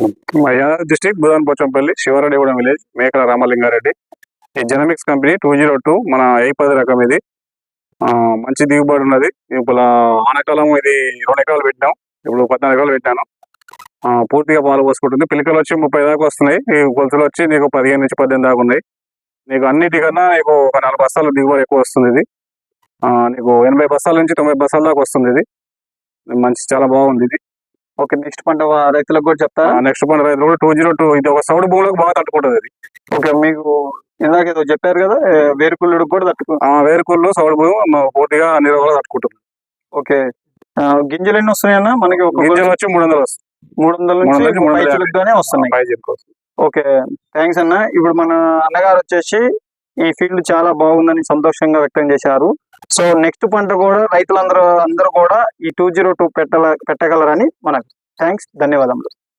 Yadadri district Bhoodan Pochampally Sivareddigudem village Mekala Ramalingareddy. ఈ Genomix company two zero two మన ఏ పది రకం ఇది. ఆ, మంచి దిగుబడి ఉన్నది. ఇప్పుడు ఆనకాలం ఇది రెండు ఎకరాలు పెట్టాం ఇప్పుడు పద్నాలుగు ఎకరాలు పెట్టాను పూర్తిగా పాలు పోసుకుంటుంది. పిలికలు వచ్చి ముప్పై దాకా వస్తున్నాయి. ఈ కొలతలు వచ్చి నీకు పదిహేను నుంచి పద్దెనిమిది దాకా ఉన్నాయి. నీకు అన్నిటికన్నా నీకు ఒక నాలుగు బస్తాలు దిగుబడి ఎక్కువ వస్తుంది ఇది. ఆ, నీకు ఎనభై బస్తాల నుంచి తొంభై బస్తాల దాకా వస్తుంది ఇది. మంచి చాలా బాగుంది ఇది. ఓకే నెక్స్ట్ పంట రైతులకు కూడా చెప్తారా? నెక్స్ట్ పంట రైతులు కూడా టూ జీరో టూ ఇది ఒక సౌడు భూములకు బాగా తట్టుకుంటుంది ఇది ఓకే మీకు ఇందాక ఏదో చెప్పారు కదా ఏ, వేరుకుళ్ళుడు కూడా తట్టుకు వేరుకుళ్ళు సౌడు భూమి పూర్తిగా నిరోధంగా తట్టుకుంటుంది. ఓకే. గింజలు ఎన్ని వస్తున్నాయన్నా? మనకి ఒక గింజలు వచ్చి మూడు వందలు వస్తుంది మూడు వందల నుంచి నుంచి మూడు వందల పైచిలకు గానే వస్తున్నాయి. ఓకే థ్యాంక్స్ అన్న. ఇప్పుడు మన అన్నగారు వచ్చేసి ఈ ఫీల్డ్ చాలా బాగుందని సంతోషంగా వ్యక్తం చేశారు. సో నెక్స్ట్ పంట కూడా రైతులందరూ అందరూ కూడా ఈ టూ జీరో టూ పెట్టగలరని మనకు థ్యాంక్స్. ధన్యవాదములు.